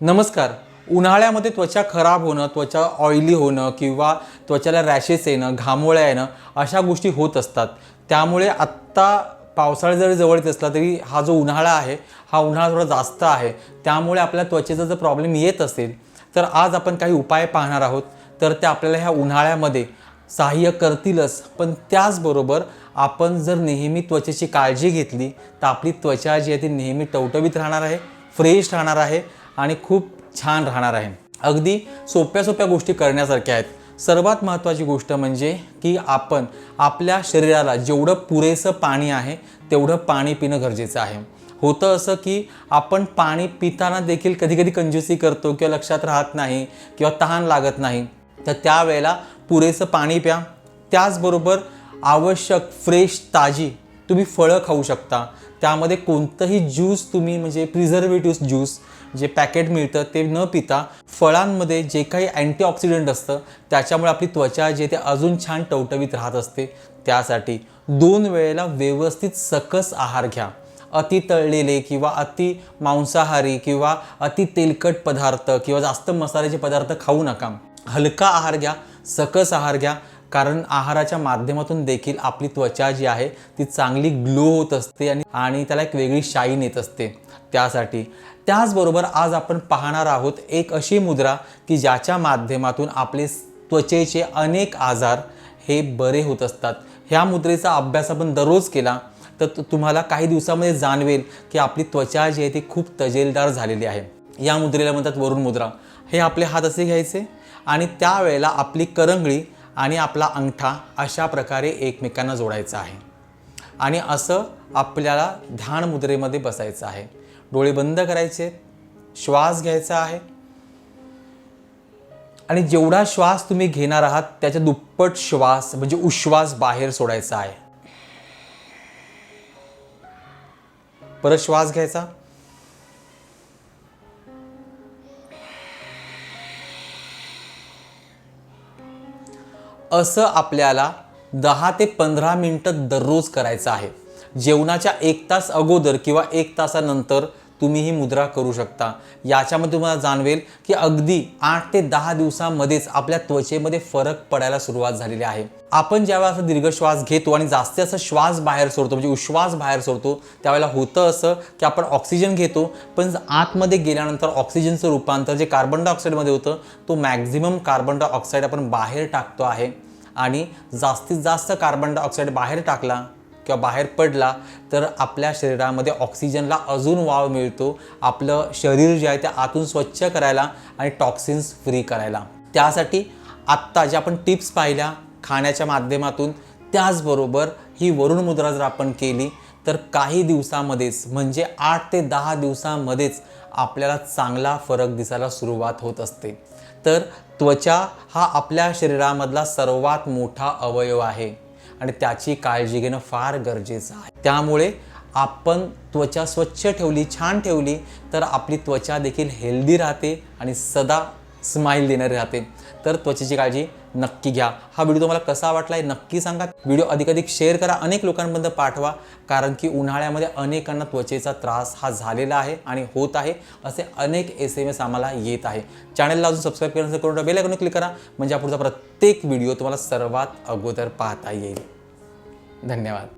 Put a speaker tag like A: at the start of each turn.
A: नमस्कार. उन्हाळ्यामध्ये त्वचा खराब होणं त्वचा ऑइली होणं किंवा त्वचाला रॅशेस येणं घामोळ्या येणं अशा गोष्टी होत असतात. त्यामुळे आत्ता पावसाळा जरी जवळ येत असला तरी हा जो उन्हाळा आहे हा उन्हाळा थोडा जास्त आहे. त्यामुळे आपल्या त्वचेचा जर प्रॉब्लेम येत असेल तर आज आपण काही उपाय पाहणार आहोत. तर ते आपल्याला ह्या उन्हाळ्यामध्ये सहाय्य करतीलच. पण त्याचबरोबर आपण जर नेहमी त्वचेची काळजी घेतली तर आपली त्वचा जी आहे ती नेहमी टवटवीत राहणार आहे फ्रेश राहणार आहे. आणि खूप छान राहणार आहे. अगदी सोप्या सोप्या गोष्टी करण्यासारख्या आहेत. सर्वात महत्त्वाची गोष्ट म्हणजे की आपण आपल्या शरीराला जेवढं पुरेसं पाणी आहे तेवढं पाणी पिणं गरजेचं आहे. होतं असं की आपण पाणी पिताना देखील कधी कधी कंजूसी करतो किंवा लक्षात राहत नाही किंवा तहान लागत नाही. तर त्यावेळेला पुरेसं पाणी प्या. त्याचबरोबर आवश्यक फ्रेश ताजी तुम्ही फळं खाऊ शकता. त्यामध्ये कोणतंही ज्यूस तुम्ही म्हणजे प्रिझर्वेटिव्ह ज्यूस जे पॅकेट मिळतं ते न पिता फळांमध्ये जे काही अँटीऑक्सिडंट असतं त्याच्यामुळे आपली त्वचा जे ते अजून छान टवटवीत राहत असते. त्यासाठी दोन वेळेला व्यवस्थित सकस आहार घ्या. अति तळलेले किंवा अति मांसाहारी किंवा अति तेलकट पदार्थ किंवा जास्त मसाल्याचे पदार्थ खाऊ नका. हलका आहार घ्या सकस आहार घ्या कारण आहाराच्या माध्यमातून देखील आपली त्वचा जी आहे ती चांगली ग्लो होत असते आणि आणि त्याला एक वेगळी शाईन येत असते. त्यासाठी. त्याचबरोबर आज आपण पाहणार आहोत एक अशी मुद्रा की ज्याच्या माध्यमातून आपले त्वचेचे अनेक आजार हे बरे होत असतात. ह्या मुद्रेचा अभ्यास आपण दररोज केला तर तुम्हाला काही दिवसामध्ये जाणवेल की आपली त्वचा जी आहे ती खूप तजेलदार झालेली आहे. या मुद्रेला म्हणतात वरुण मुद्रा. हे आपले हात असे घ्यायचे आणि त्यावेळेला आपली करंगळी आणि आपला अंगठा अशा प्रकारे एकमेकांना जोडायचा आहे. आणि असं आपल्याला ध्यान मुद्रेमध्ये बसायचं आहे. डोळे बंद करायचे श्वास घ्यायचा आहे. आणि जेवढा श्वास तुम्ही घेणार आहात त्याच्या दुप्पट श्वास म्हणजे उश्वास बाहेर सोडायचा आहे. परत श्वास घ्यायचा. असं आपल्याला दहा ते पंधरा मिनटं दररोज करायचं आहे. जेवणाच्या एक तास अगोदर किंवा एक तासानंतर तुम्ही ही मुद्रा करू शकता. याच्यामध्ये तुम्हाला जाणवेल की अगदी आठ ते दहा दिवसामध्येच आपल्या त्वचेमध्ये फरक पडायला सुरुवात झालेली आहे. आपण ज्यावेळेला असं दीर्घ श्वास घेतो आणि जास्ती असं श्वास बाहेर सोडतो म्हणजे उश्वास बाहेर सोडतो त्यावेळेला होतं असं की आपण ऑक्सिजन घेतो पण आतमध्ये गेल्यानंतर ऑक्सिजनचं रूपांतर जे कार्बन डायऑक्साईडमध्ये होतं तो मॅक्झिमम कार्बन डायऑक्साईड आपण बाहेर टाकतो आहे. आणि जास्तीत जास्त कार्बन डायऑक्साईड बाहेर टाकला किंवा बाहेर पडला तर आपल्या शरीरामध्ये ऑक्सिजनला अजून वाव मिळतो. आपलं शरीर जे आहे ते आतून स्वच्छ करायला आणि टॉक्सिन्स फ्री करायला. त्यासाठी आत्ता ज्या आपण टिप्स पाहिल्या खाण्याच्या माध्यमातून त्याचबरोबर ही वरुण मुद्रा जर आपण केली तर काही दिवसामध्येच म्हणजे आठ ते दहा दिवसामध्येच आपल्याला चांगला फरक दिसायला सुरुवात होत असते. तर त्वचा हा आपल्या शरीरामधला सर्वात मोठा अवयव आहे. आणि त्याची काळजी घेणं फार गरजेचं आहे. त्यामुळे आपण त्वचा स्वच्छ ठेवली छान ठेवली तर आपली त्वचा देखील हेल्दी राहते आणि सदा स्माईल देणारी राहते. तर त्वचेची काळजी नक्की घ्या. हा व्हिडिओ तुम्हाला कसा वाटला आहे नक्की सांगा. व्हिडिओ अधिकाधिक शेअर करा अनेक लोकांपर्यंत पाठवा कारण की उन्हाळ्यामध्ये अनेकांना त्वचेचा त्रास हा झालेला आहे आणि होत आहे असे अनेक एस एम एस आम्हाला येत आहे. चॅनलला अजून सबस्क्राईब केल्यानंतर करून बेल आयकॉन क्लिक करा म्हणजे हा पुढचा प्रत्येक व्हिडिओ तुम्हाला सर्वात अगोदर पाहता येईल. धन्यवाद.